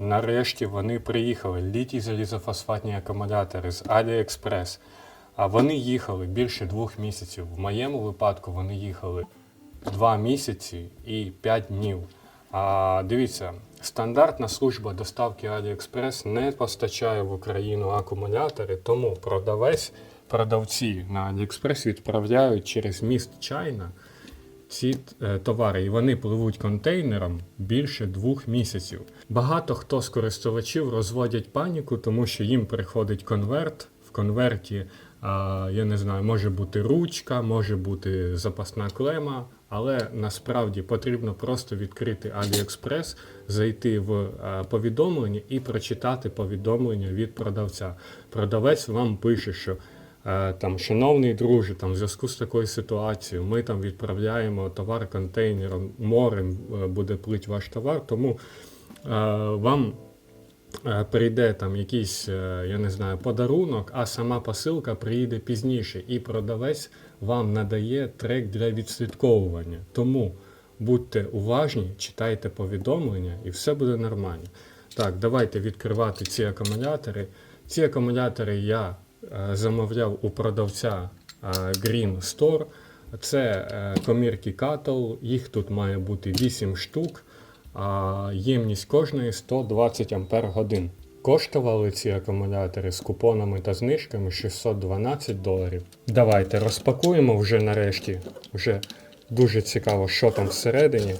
Нарешті вони приїхали. Літій залізофосфатні акумулятори з AliExpress. А вони їхали більше двох місяців. В моєму випадку вони їхали два місяці і п'ять днів. А дивіться, стандартна служба доставки AliExpress не постачає в Україну акумулятори, тому продавець, продавці на AliExpress відправляють через міст Чайна ці е, товари, і вони пливуть контейнером більше двох місяців. Багато хто з користувачів розводять паніку, тому що їм приходить конверт. В конверті, я не знаю, може бути ручка, може бути запасна клема, але насправді потрібно просто відкрити AliExpress, зайти в е, повідомлення і прочитати повідомлення від продавця. Продавець вам пише, що Там, шановний друже, там, в зв'язку з такою ситуацією, ми там відправляємо товар контейнером, морем е, буде плить ваш товар, тому е, вам е, прийде там якийсь, е, я не знаю, подарунок, а сама посилка приїде пізніше, і продавець вам надає трек для відслідковування. Тому будьте уважні, читайте повідомлення, і все буде нормально. Так, давайте відкривати ці акумулятори. Ці акумулятори я е, замовляв у продавця е, Green Store. Це е, комірки Cattle, їх тут має бути 8 штук, а ємність кожної 120 Ампер годин. Коштували ці акумулятори з купонами та знижками 612 доларів. Давайте розпакуємо вже нарешті. Вже дуже цікаво, що там всередині.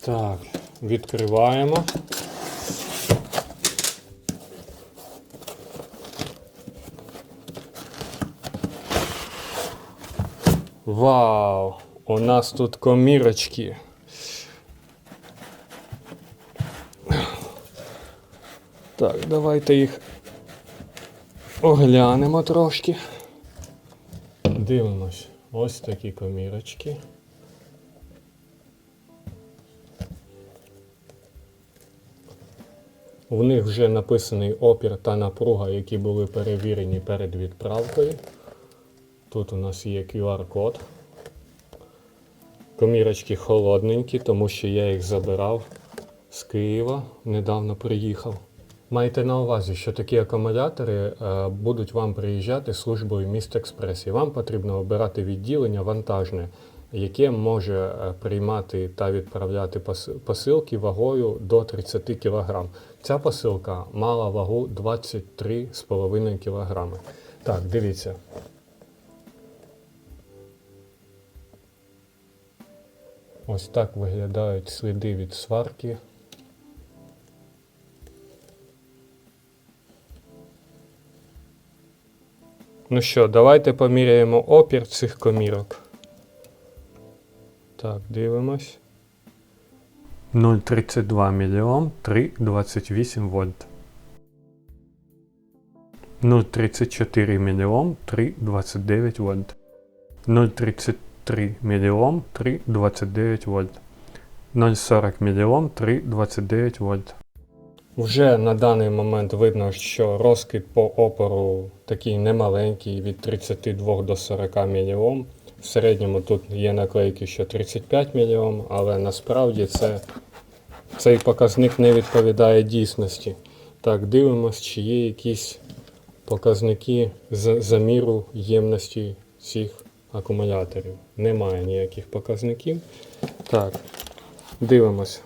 Так, відкриваємо. Вау! У нас тут комірочки. Так, давайте їх оглянемо трошки. Дивимось. Ось такі комірочки. В них вже написаний опір та напруга, які були перевірені перед відправкою. Тут у нас є QR-код. Комірочки холодненькі, тому що я їх забирав з Києва, недавно приїхав. Майте на увазі, що такі акумулятори е, будуть вам приїжджати службою міст Експрес. І вам потрібно обирати відділення вантажне, яке може е, приймати та відправляти посилки вагою до 30 кг. Ця посилка мала вагу 23,5 кг. Так, дивіться. Ось так виглядають сліди від сварки. Ну що, давайте поміряємо опір цих комірок. Так, дивимось. 0,32 мільйом 3,28 вольт. 0,34 мільйом 3,29 вольт. 0,33 мільйом 3,29 вольт. 0,40 мільйом 3,29 вольт. Вже на даний момент видно, що розкид по опору такий немаленький від 32 до 40 мільйом. В середньому тут є наклейки, що 35 мільйом, але насправді це, цей показник не відповідає дійсності. Так, дивимось, чи є якісь показники з заміру ємності цих акумуляторів. Немає ніяких показників. Так, дивимось.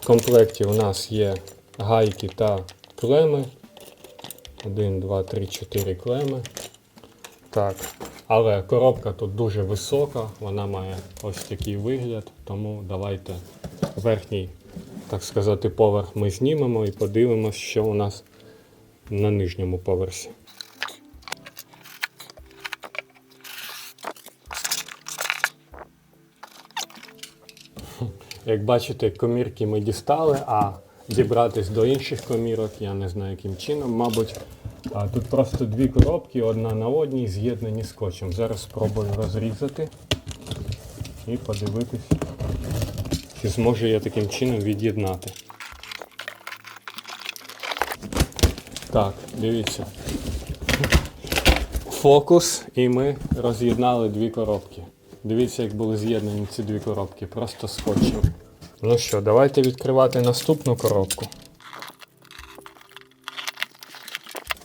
В комплекті у нас є гайки та клеми. 1, 2, 3, 4 клеми. Так. Але коробка тут дуже висока, вона має ось такий вигляд, тому давайте верхній, так сказати, поверх ми знімемо і подивимося, що у нас на нижньому поверсі. Як бачите, комірки ми дістали, а дібратись до інших комірок, я не знаю яким чином, мабуть. Тут просто дві коробки, одна на одній, з'єднані скотчем. Зараз спробую розрізати і подивитись, чи зможу я таким чином від'єднати. Так, дивіться. Фокус, і ми роз'єднали дві коробки. Дивіться, як були з'єднані ці дві коробки, просто скотчем. Ну що, давайте відкривати наступну коробку.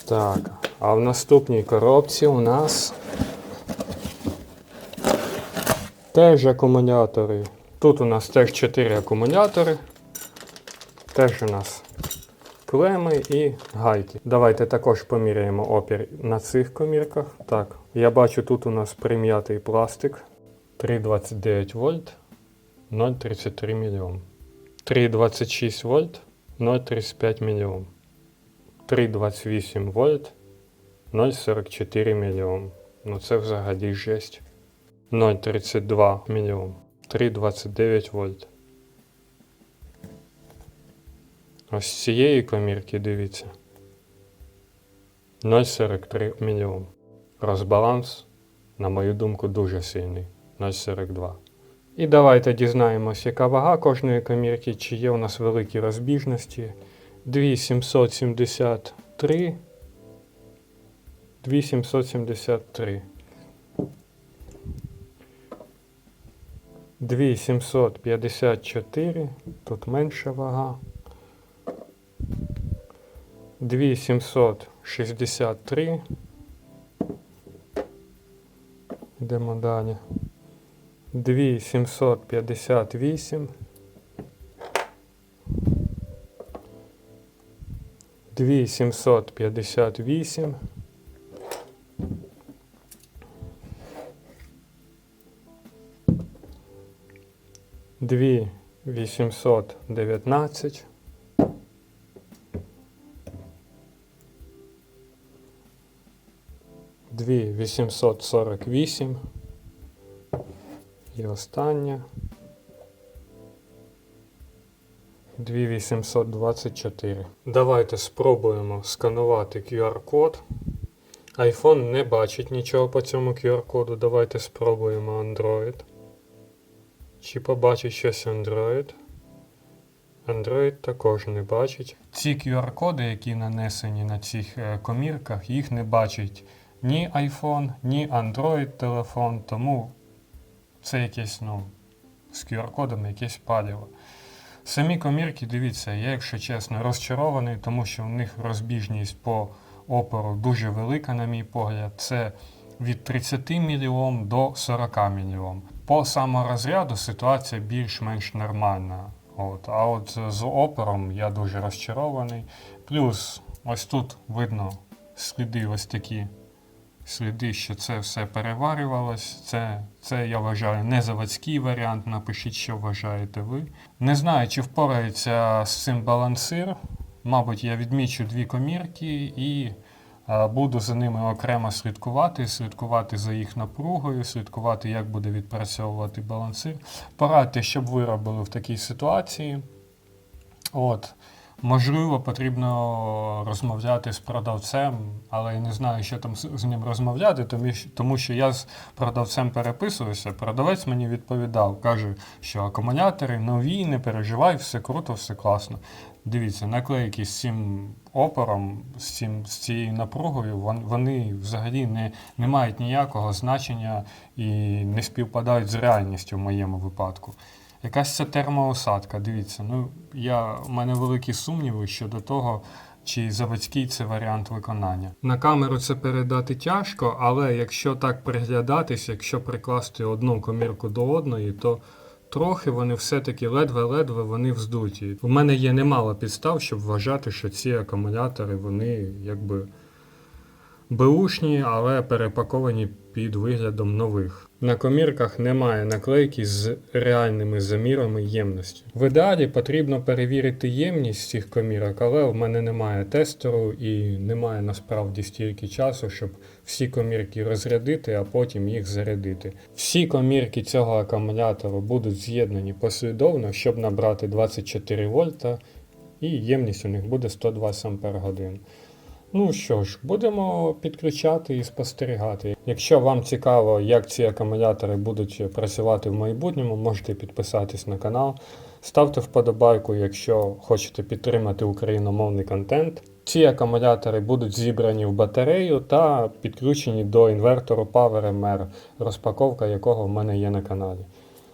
Так, а в наступній коробці у нас теж акумулятори. Тут у нас теж 4 акумулятори. Теж у нас клеми і гайки. Давайте також поміряємо опір на цих комірках. Так, я бачу, тут у нас прим'ятий пластик 3,29 вольт 0,33 мільйон. 3,26 вольт 0,35 мільйон. 3,28 вольт 0,44 мільйон. Ну це взагалі жесть. 0,32 мільйон. 3,29 вольт. Ось з цієї комірки дивіться. 0,43 мільйон. Розбаланс, на мою думку, дуже сильний. 0,42. І давайте дізнаємось, яка вага кожної комірки, чи є у нас великі розбіжності. 2773. 2773. 2754. Тут менша вага. 2763. Йдемо далі. 2758 2758 2819 2848 І остання. 2824. Давайте спробуємо сканувати QR-код. iPhone не бачить нічого по цьому QR-коду. Давайте спробуємо Android. Чи побачить щось Android? Android також не бачить. Ці QR-коди, які нанесені на цих е, комірках, їх не бачить ні iPhone, ні Android телефон, тому це якесь, ну, з QR-кодом якесь паліво. Самі комірки, дивіться, я, якщо чесно, розчарований, тому що в них розбіжність по опору дуже велика, на мій погляд. Це від 30 мільйон до 40 мільйон. По саморозряду ситуація більш-менш нормальна. От. А от з опором я дуже розчарований. Плюс ось тут видно сліди ось такі сліди, що це все переварювалось. Це, це я вважаю не заводський варіант. Напишіть, що вважаєте ви. Не знаю, чи впорається з цим балансир. Мабуть, я відмічу дві комірки і буду за ними окремо слідкувати, слідкувати за їх напругою, слідкувати, як буде відпрацьовувати балансир. Порадьте, щоб ви робили в такій ситуації. От. Можливо, потрібно розмовляти з продавцем, але я не знаю, що там з ним розмовляти, тому що, я з продавцем переписуюся. Продавець мені відповідав, каже, що акумулятори нові, не переживай, все круто, все класно. Дивіться, наклейки з цим опором, з, цим, з цією напругою, вони взагалі не, не мають ніякого значення і не співпадають з реальністю в моєму випадку. Якась це термоосадка, дивіться, ну я, у мене великі сумніви щодо того, чи заводський це варіант виконання. На камеру це передати тяжко, але якщо так приглядатись, якщо прикласти одну комірку до одної, то трохи вони все-таки ледве-ледве вони вздуті. У мене є немало підстав, щоб вважати, що ці акумулятори вони якби беушні, але перепаковані під виглядом нових. На комірках немає наклейки з реальними замірами ємності. В ідеалі потрібно перевірити ємність цих комірок, але в мене немає тестеру і немає насправді стільки часу, щоб всі комірки розрядити, а потім їх зарядити. Всі комірки цього акумулятору будуть з'єднані послідовно, щоб набрати 24 вольта, і ємність у них буде 120 Ампер годин. Ну що ж, будемо підключати і спостерігати. Якщо вам цікаво, як ці акумулятори будуть працювати в майбутньому, можете підписатись на канал, ставте вподобайку, якщо хочете підтримати україномовний контент. Ці акумулятори будуть зібрані в батарею та підключені до інвертору PowerMR, розпаковка якого в мене є на каналі.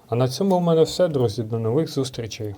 А на цьому в мене все, друзі. До нових зустрічей.